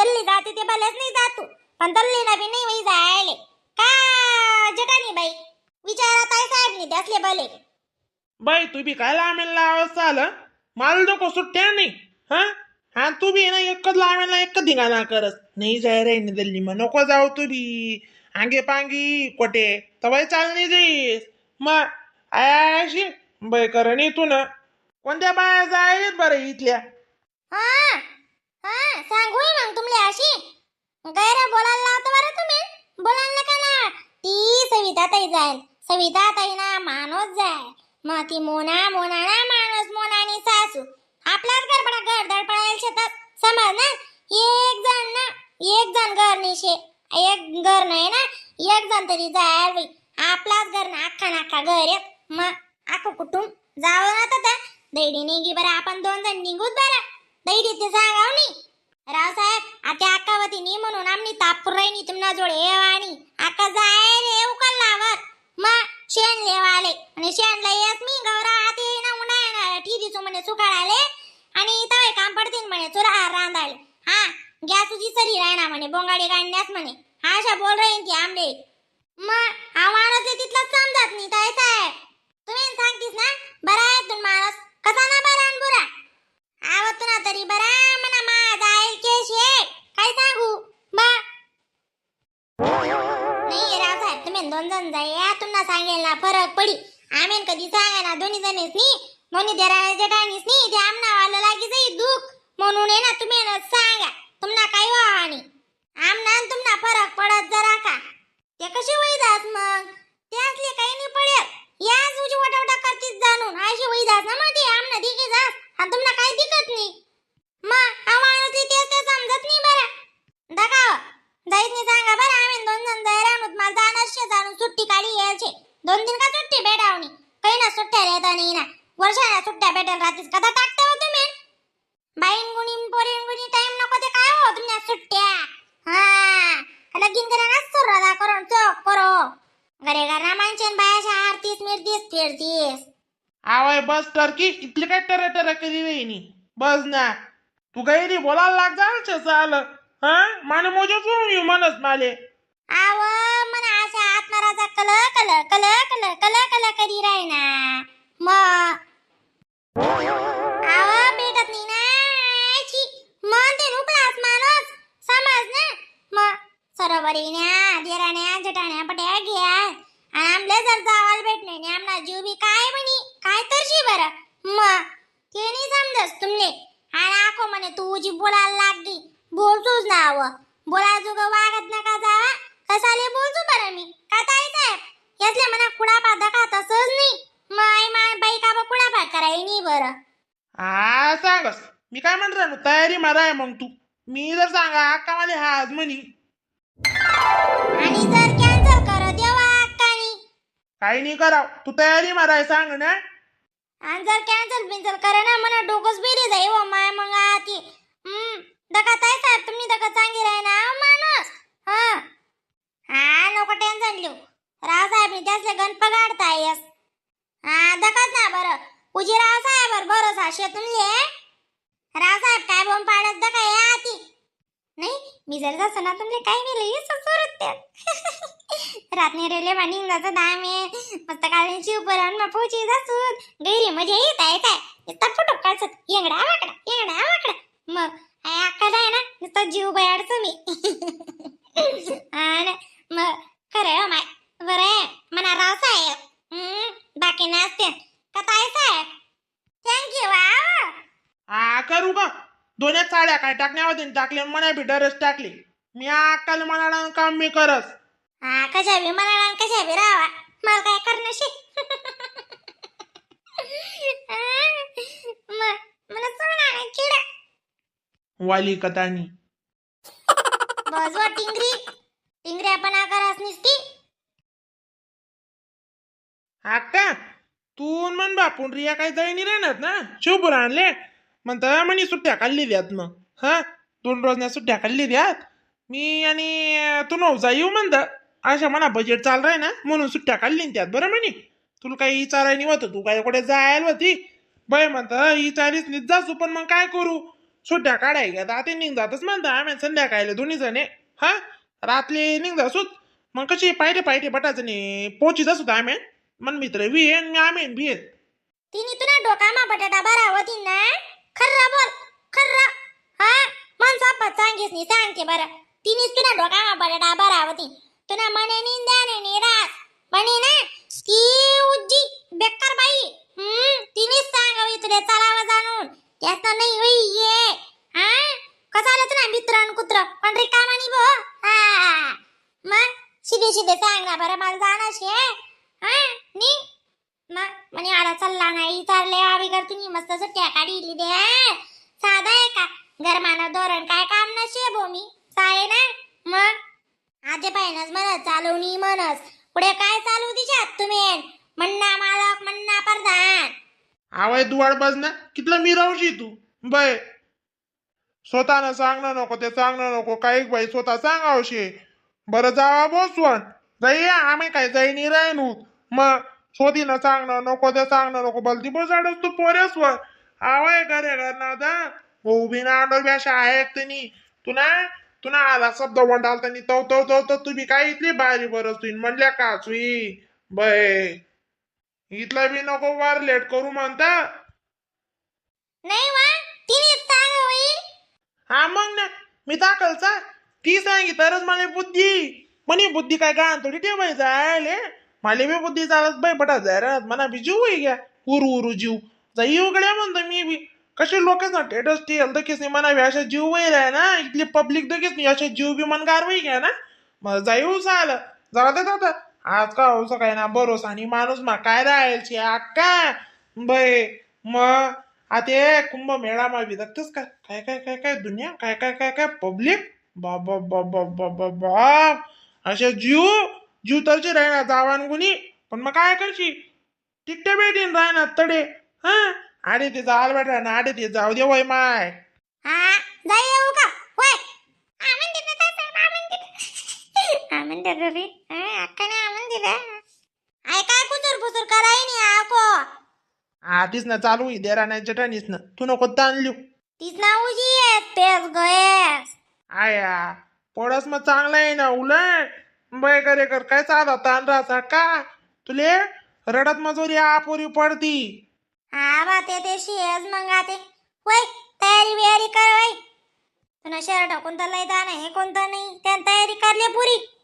दल्ली जाते ते भलेच नाही जातू. पण दल्लीला बी नाही वही जायले. का जटानी बाई? विचारात आहे साहेबनी त्यासले भले. बाई तू बी काय लामेल लावस आलं मला नको सुट्ट्या नाही हा? हा तू बी ना एकच लामेल एकच धिंगाणा करस. नाही जाय रे नि दिल्ली मग नको जाऊ तू बी. आंगे पांगी कोटे तवाय चाल नाही जाईस. मग आयाशी? बाई करण तू ना. कोणत्या बाया जायत बरं इथल्या? हा? हा सांगू मग तुमले अशी. गैर बोलायला लावतो बरं तुम्ही. बोलायला का ना. ती सविता ताई जाईल. सविता ताई ना माणूस जाय. मग ती मोना मोना ना माणूस मोनानी सासू. आपलाच गडबडा घर पळायला शेतात. समज ना? एक जण ना एक जण घर निशे. एक घर नाही ना एक जण तरी जाय बाई. आपलाच घर ना अख्खा नाखा घर एक. मग आखो कुटुंब जावं ना तर दैडी निघी बरं. आपण दोन जण निघूच बरं. दैडी ते सांगा रावसाहेब आता अक्कावतीनी म्हणून आम्ही तापूर राहिनी तुम्हाला जोडे आणि आका जाय रे उकललावर मग शेण लेवाले. आणि शेणला येस मी गौरा आते ना येणार ठिरीचो म्हणे सुकाळाले आणि तवे काम पडतील म्हणे चुरा रांधाले. हा गॅस तुझी सरी राहणार म्हणे बोंगाडी काढण्यास म्हणे. हा अशा बोल राहीन ती आंबे. मग हा माणूस आहे समजत नाही काय साहेब. तुम्ही सांगतीस ना? बरा आहे तुम्ही माणूस. कसा ना बरा बुरा? आवत ना तरी. बरा म्हणा माझा आहे केश आहे काय सांगू? बा. नाही राव साहेब तुम्ही दोन जण जाय या तुम्हाला सांगेल ना फरक पडी. आम्ही कधी सांगा ना दोन्ही जणीच नी. दोन्ही देराच्या जटानीच नी ते आमना वाला लागी जाई दुख. म्हणून आहे ना तुम्ही ना सांगा. तुम्हाला काही व्हा आणि आमना आणि तुम्हाला फरक पडत जरा का ते कसे वैदास मग ते असले काही नाही पडेल या तुझी वटावटा करतीस जाणून अशी वैदास ना मग ते आमना दिके जास आणि तुम्हाला काही दिकत नाही मग हा माणूस ते ते समजत नाही बरं दगाव तुम्ही सांगा बरं आम्ही दोन जण जाय राहून मला जाणार शे जाणून सुट्टी काढी यायचे. दोन दिन का सुट्टी भेटावणी? काही ना सुट्ट्या येता नाही ना. वर्षाला सुट्ट्या भेटेल राहतीस कदा टाकते हो तुम्ही? बाईन गुणी पोरीन गुणी टाइम नको ते काय हो तुमच्या सुट्ट्या? हा. लगीन करा ना सुरदा करून चोक करो. घरे घरा माणसेन बायाच्या आरतीस मिरतीस फिरतीस. आवाय बस टर्की. इथले काय टर टर कधी नाही बस ना. तू काही बोलायला लाग जा चाल हा? माने मोजच येऊ म्हणस माले. आव मन अशा आत्माराचा कल कल कल कल कल कल करी राही ना मग आव भेटत नाही ना. छी मन ते नुकलास माणूस. समज ना. मग सरोवरीने देराण्या जटाण्या पट्या घ्या. आणि आमले जर जावाल भेटले नाही आमना जीव बी काय म्हणी? काय तरशी बरं? मग ते नाही समजस तुमले. आणि आखो म्हणे तू जी बोलायला लागली बोलतोच ना आव बोला जुग वागत नका जावा? कसाले बोलतो बरं मी? का ताई साहेब? यातले म्हणा कुडापा दका तसंच नाही. माय माय बाई का बा कुडापा कराय नाही बरं. हा सांगस. मी काय म्हणतो ना तयारी माराय मग तू. मी जर सांगा अक्का मला हा आज म्हणी. आणि जर कॅन्सल कर देवा अक्कानी. काही नाही कराव. तू तयारी माराय सांग ना. आणि जर कॅन्सल बिन्सल करे ना म्हणा डोकंच बेरी जाई हो माय मग आती. हम्म. दका ताई साहेब तुम्ही दका चांगली राही ना अहो माणूस. हा. हा नको टेन्शन लिहू. राव साहेब मी त्यासले गण पगाडता येस. हा दकाच ना बरं. उजी राव साहेब भरोसा शे तुमले राव साहेब काय बोंब पाडत दका या आती नाही मी जर जसं ना तुमले काय केलं सुरत त्या. रात्री रेल्वे बांधून जायचं दाम आहे मस्त काढून शिवपुराण मग पोची जासून. गैरी मजा येत आहे काय? नुसता फोटो काढतात. येंगडा वाकडा येंगडा वाकडा. मग आय अक्का आहे ना? नुसता जीव बयाडतो मी. आणि मग खरं हो माय. बरं आहे. म्हणा राव साहेब बाकी नसते. का ताई साहेब? थँक्यू हा करू का दोन्ही साड्या काय टाकण्या होते टाकले म्हणा बी डरच टाकली. मी अक्काला म्हणाला काम मी करस. हा कशा बी म्हणाला कशा बी रावा. मला काय करणं शे मग मला सोडा किडा वाली कथानी बजवा टिंगरी. टिंगरी आपण आकारास निसती. अक्का तू म्हण बापून रिया काही दळणी राहणार ना? शिवपूर आणले. म्हणता म्हणे सुट्ट्या काढली द्यात मग. हा? दोन रोजच्या सुट्ट्या काढली द्यात? मी आणि तू नवसा येऊ म्हणता. अशा म्हणा बजेट चाल राही ना म्हणून सुट्ट्या काढली ना त्यात. बरं म्हणे? तुला काही विचारायला होतं तू काही कुठे जायला होती? बाय म्हणता विचारीस नीट जासू पण मग काय करू? सुट्ट्या काढाय घ्या आता ते निघतातच म्हणता आम्ही संध्याकाळी दोन्ही जणे. हा? रात्री निघता सुत मग कशी पाहिजे पाहिजे बटाचं नाही पोचीत असू आम्ही. मन मित्र विहेन मी आम्ही भियेन तिने तुला डोकामा बटाटा भरा होती ना खर्रा बोल खर्रा. हा? मन सापत सांगेस नी सांगते बरं. तिनेच तुला डोकामा बटाटा भरा होती तुला म्हणे निंद्याने निराश म्हणे ना की उज्जी बेकार बाई. हम्म तिनेच सांगावी तुला चालावं जाणून. त्याचा नाही होई ये हा कसं आलं तुला मित्र आणि कुत्र पण रिकामा नाही भो हा मग ते सांग ना बरं मला जाण शे हा नी. मग म्हणे आडा चालला नाही चालले आवी कर तुम्ही मस्त सुट्ट्या काढली दे. साधा आहे का? गरमानं धोरण काय काम नसे भूमी हो साय ना? मग? आजे पाहिनच म्हणत चालवणी म्हणस पुढे काय चालू दिशात तुम्ही? म्हणणा मालक म्हणणा प्रधान. आवाय दुवाड बाज ना कितलं मिरवशी तू? बाय स्वतःनं सांगणं नको ते सांगणं नको. काही बाई स्वतः सांगावशे बरं जावा बसवण जाई आम्ही काय जाईनी राहिनू? मग स्वतीनं सांगणं नको ते सांगणं नको बलती बसाडच तू पोरेसवर. आवाय करे करणार दा उभी ना अंडर ब्याशा आहे तुम्ही तुना तुना आला शब्द वंडाल त्यांनी तो तो तो तो तुम्ही काय इथली बारी बरं तुम्ही म्हणल्या का सुई बय इथला बी नको वार लेट करू म्हणता. नाही वा तिने सांग होई हा मग ना मी दाखलचा. ती सांगी तरच मला बुद्धी. म्हणे बुद्धी काय का थोडी ठेवायचं आले मला बी बुद्धी चालत बाई बटा जरा मना बी जीव होई घ्या उरू उरू जीव जाई उघड्या म्हणतो मी बी कसे लोक ना टेटस टेल नाही म्हणा अशा जीव वैर आहे ना इथली पब्लिक दकेच नाही अशा जीव बी मन गारवाई घ्या ना मग जाऊ चाल जरा देत आता आज का हो काय ना भरोसा आणि माणूस मा काय राहायची अक्का बै मग आता कुंभ मेळा मा विदगतच का काय काय काय काय दुनिया काय काय काय काय पब्लिक बाबा बाबा बाबा बाप अशा जीव जीव तरचे राहणार जावान गुणी. पण मग काय करशी? तिकटे भेटीन राहणार तडे हा? आडे ते जाल बेटा ना आडे ते जाऊ दे वय माय. हा जाई येऊ का होय आमन दिलं काय साहेब आमन दिलं आमन दिलं रे अक्काने आमन दिलं आय काय कुचूर पुचूर कराय नाही आको आधीच ना चालू आहे दे राहणार चटानीच ना. तू नको ताणली तीच ना उजी येत पेस गयस आया. पोडस मग चांगला आहे ना उलट. बाय करे कर काय साधा ताण राहता का? तुले रडत मजुरी आपुरी पडती. हा बा ते ते शेज मग होय तयारी बियारी कर होय. तुला शर्ट कोणतं लय दान हे कोणतं नाही. त्या तयारी करली पुरी.